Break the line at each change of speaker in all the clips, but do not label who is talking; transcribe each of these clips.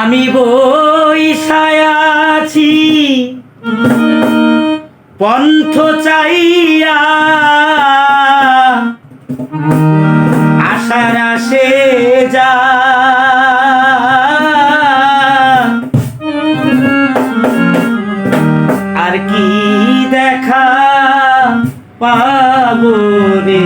আমি বইসায়াছি পন্থ চাইয়া আশার আসে যা। আর কি দেখা পাবো রে?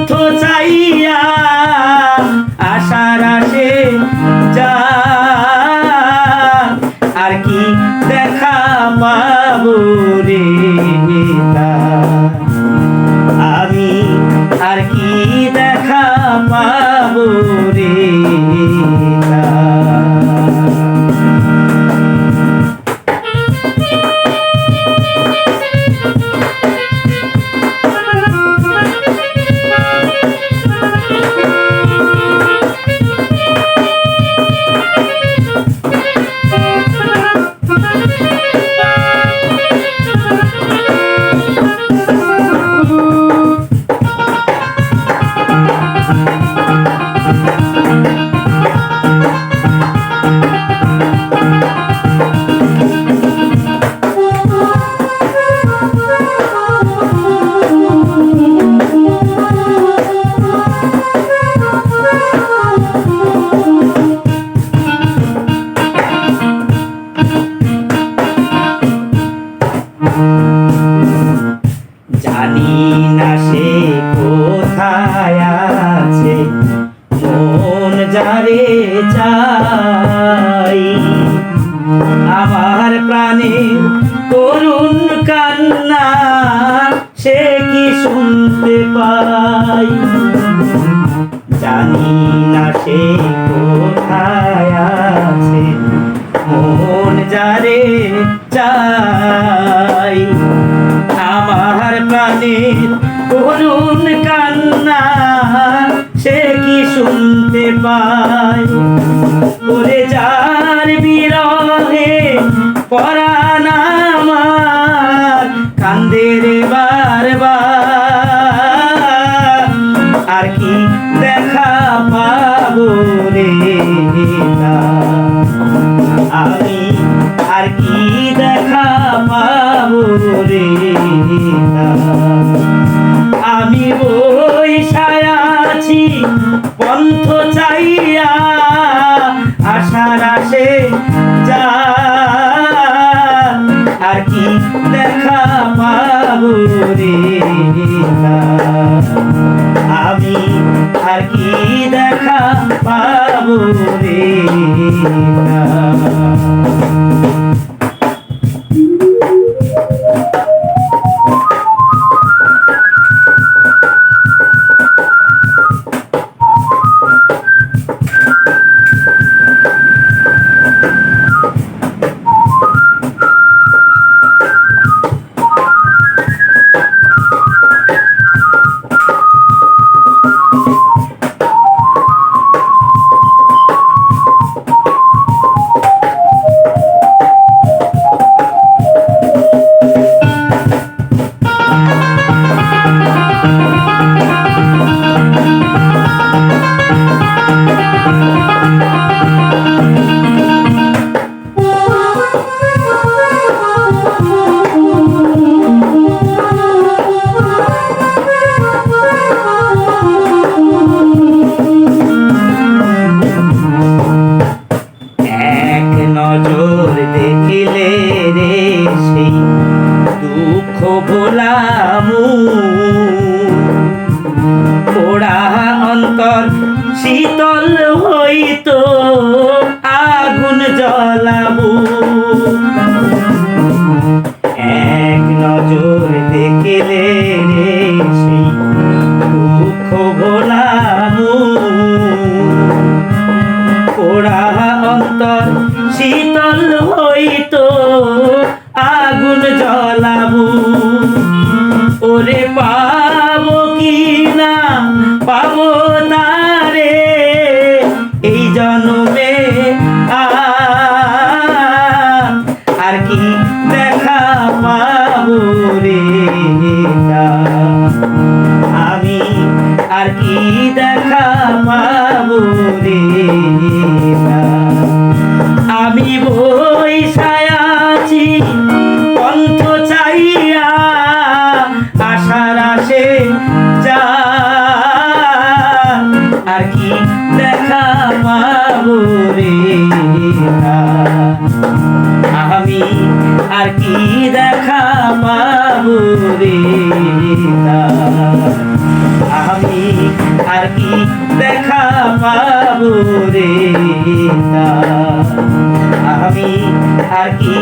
পন্থ চাইয়া আশার আসে যা আর কি দেখা পাবো রে। আমি আর কি দেখা পাবো রে আছে মন যারে চাই। আমার প্রাণে করুণ কান্না, সে কি শুনতে পাই? জানি না সে কোথায় আছে, মন যারে চাই। আমার প্রাণের করুণ কান্না, সে কি শুনতে পায় আমার বারবার আর কি দেখা পাবো রে আমি আর কি দেখা পাবো রে? আমি ওই আছি পন্থ আমি দুঃখ ভোলামু। পোড়া অন্তর শীতল হইত, আগুন জ্বলাবু এক নজর দেখলে রে সেই দুঃখ ভোলামু। পোড়া অন্তর শীতল হইতো আগুন জ্বলাবো। ওরে পাবো কি না? পাবো না রে। এই জন্মে আর কি দেখা পাবো রে? আমি আর কি দেখা পাবো রে? আমি আর কি দেখা আমি আর কি দেখা পাবো। আমি আর কি দেখা পাবো রে। আমি আর কি